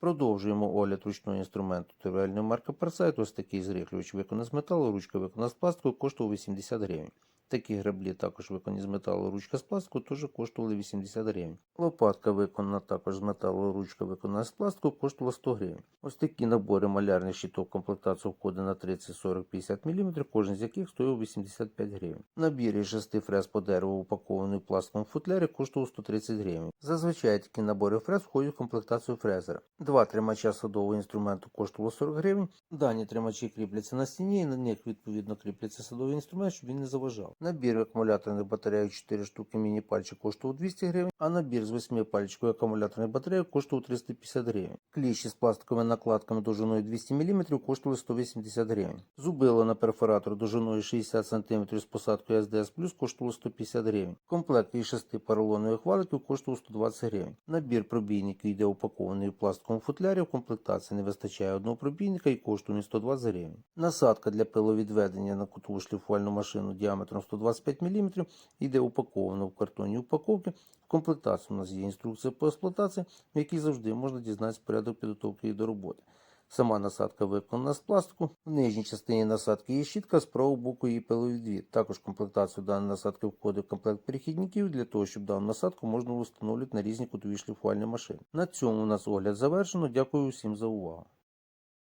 Продовжуємо огляд ручного інструменту торговельної марки Парсайт. Ось такий зріхлювач виконаний з металу, ручка виконана з пластику, коштував 80 гривень. Такі граблі також виконані з металу, ручка з пластику, теж коштували 80 гривень. Лопатка виконана також з металу, ручка виконана з пластику, коштувала 100 гривень. Ось такі набори малярних щитов в комплектацію входить на 30, 40, 50 мм, кожен з яких стоїв 85 гривень. Набір із 6 фрез по дереву упакований в пластиковому футлярі коштував 130 гривень. Зазвичай такі набори фрез входять в комплектацію фрезера. Два тримача садового інструменту коштувало 40 гривень. Дані тримачі кріпляться на стіні і на них відповідно кріпляться садовий інструмент, щоб він не заважав. Набір акумуляторних батарей 4 штуки міні-пальчик коштував 200 гривень, а набір з 8 пальчикою акумуляторних батарей коштував 350 гривень. Кліщі з пластиковими накладками довжиною 200 мм коштували 180 гривень. Зубило на перфоратор довжиною 60 см з посадкою SDS коштувало 150 гривень. Комплект із 6 поролонових валиків коштував 120 гривень. Набір пробійників йде упакований в пластиковому футлярі. В комплектації не вистачає одного пробійника і коштує він 120 гривень. Насадка для пиловідведення на кутову шліфувальну машину діаметром 125 мм йде упакована в картонні упаковки. В комплектації у нас є інструкція по експлуатації, в якій завжди можна дізнатися порядок підготовки її до роботи. Сама насадка виконана з пластику. В нижній частині насадки є щітка, з правого боку її пиловідвід. Також в комплектацію даної насадки входить комплект перехідників для того, щоб дану насадку можна встановлювати на різні кутові шліфувальні машини. На цьому у нас огляд завершено. Дякую всім за увагу.